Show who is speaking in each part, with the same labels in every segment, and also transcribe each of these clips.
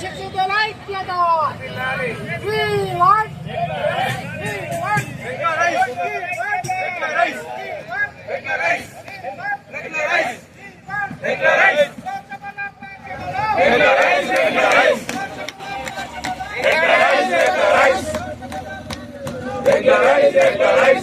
Speaker 1: Shikshin the light, Yadon! We want! We want! Regularize, regularize,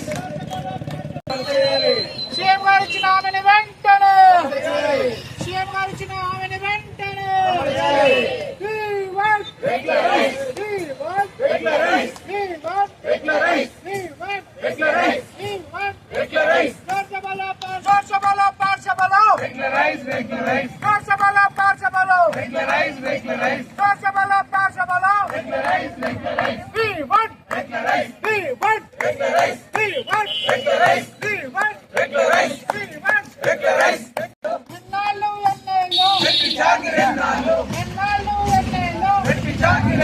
Speaker 1: పార్సబల పార్సబల పార్సబల పార్సబల We want We want We want We want We want ఎన్నాళ్ళు ఎన్నేళ్ళు ఎన్నాళ్ళు ఎన్నేళ్ళు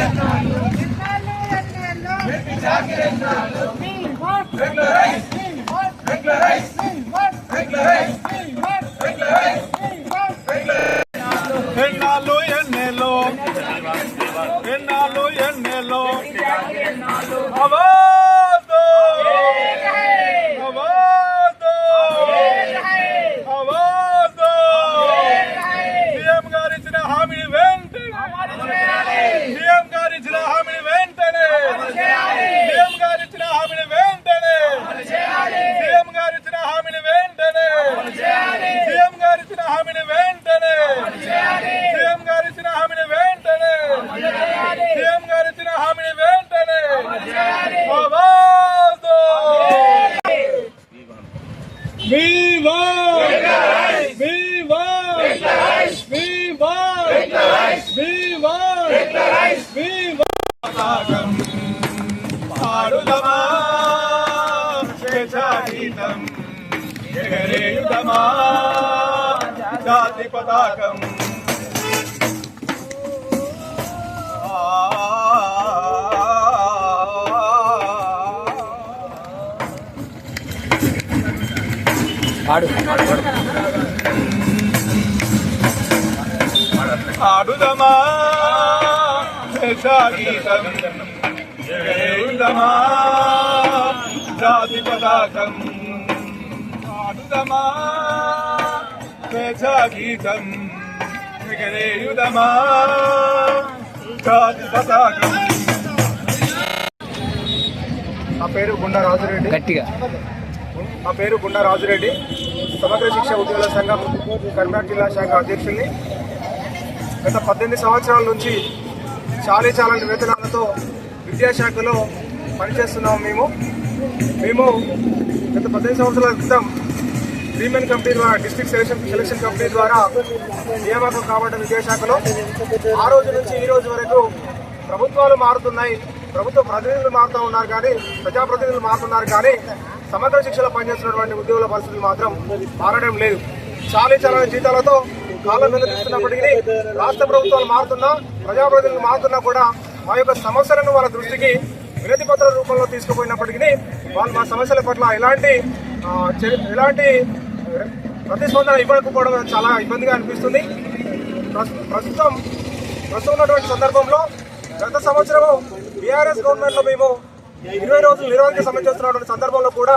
Speaker 1: ఎన్నాళ్ళు ఎన్నేళ్ళు We want We want We
Speaker 2: పాడుదమా స్వేచ్ఛాగీతం ఎగరేయుదమా జాతి పతాకం. ఆడుదమా ఎగరేయుదమా జాతి పతాకం జాతి
Speaker 3: నా పేరు గుండా రాజురెడ్డి.
Speaker 4: గట్టిగా.
Speaker 3: నా పేరు గుండా రాజురెడ్డి. సమగ్ర శిక్ష ఉద్యోగుల సంఘం కర్నాటక జిల్లా శాఖ అధ్యక్షుల్ని. గత పద్దెనిమిది సంవత్సరాల నుంచి చాలీ చాలని వేతనాలతో విద్యాశాఖలో పనిచేస్తున్నాము మేము. మేము గత పద్దెనిమిది సంవత్సరాల క్రితం ప్రీమియం కంపెనీ ద్వారా డిస్ట్రిక్ట్ సెలక్షన్ సెలక్షన్ కంపెనీ ద్వారా నియామకం కాబట్టి విద్యాశాఖలో. ఆ రోజు నుంచి ఈ రోజు వరకు ప్రభుత్వాలు మారుతున్నాయి. ప్రభుత్వ ప్రతినిధులు మారుతూ ఉన్నారు కానీ ప్రజాప్రతినిధులు మారుతున్నారు కానీ సమగ్ర శిక్షలో పనిచేస్తున్నటువంటి ఉద్యోగుల పరిస్థితులు మాత్రం మారడం లేదు. చాలా చాలా జీతాలతో కాలం నిలదీస్తున్నప్పటికీ రాష్ట్ర ప్రభుత్వాలు మారుతున్నా ప్రజాప్రతినిధులు మారుతున్నా కూడా మా యొక్క సమస్యలను వాళ్ళ దృష్టికి వినతి రూపంలో తీసుకుపోయినప్పటికీ వాళ్ళు మా సమస్యల పట్ల ఎలాంటి ఎలాంటి ప్రతిస్పందన ఇవ్వకపోవడం చాలా ఇబ్బందిగా అనిపిస్తుంది. ప్రస్తుతం ప్రస్తుతం ఉన్నటువంటి సందర్భంలో గత సంవత్సరము బీఆర్ఎస్ గవర్నమెంట్లో మేము ఇరవై రోజులు నిరోధక సమ్మె చేస్తున్నటువంటి సందర్భంలో కూడా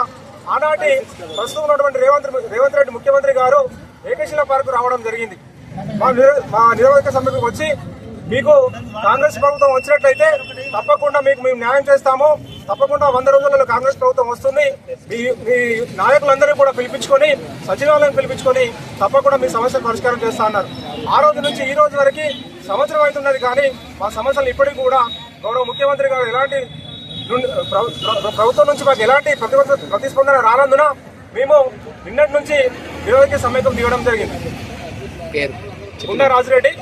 Speaker 3: ఆనాటి ప్రస్తుతం ఉన్నటువంటి రేవంత్ రేవంత్ రెడ్డి ముఖ్యమంత్రి గారు ఏకశిల పార్కు రావడం జరిగింది. మా మా నిరోధక సమ్మెకు వచ్చి మీకు కాంగ్రెస్ ప్రభుత్వం వచ్చినట్లయితే తప్పకుండా మీకు మేము న్యాయం చేస్తాము. తప్పకుండా వంద రోజులలో కాంగ్రెస్ ప్రభుత్వం వస్తుంది. మీ మీ నాయకులందరినీ కూడా పిలిపించుకొని సచివాలయం పిలిపించుకొని తప్పకుండా మీ సమస్యలు పరిష్కారం చేస్తా అన్నారు. ఆ రోజు నుంచి ఈ రోజు వరకు సంవత్సరం అవుతున్నది కానీ మా సమస్యలు ఇప్పటికీ కూడా గౌరవ ముఖ్యమంత్రి గారు ఎలాంటి ప్రభుత్వం నుంచి మాకు ఎలాంటి ప్రతిస్పందన ప్రతిస్పందన రానందున మేము నిన్నటి నుంచి నిరోధక సమ్మెకు దిగడం జరిగింది. ఉన్న రాజురెడ్డి.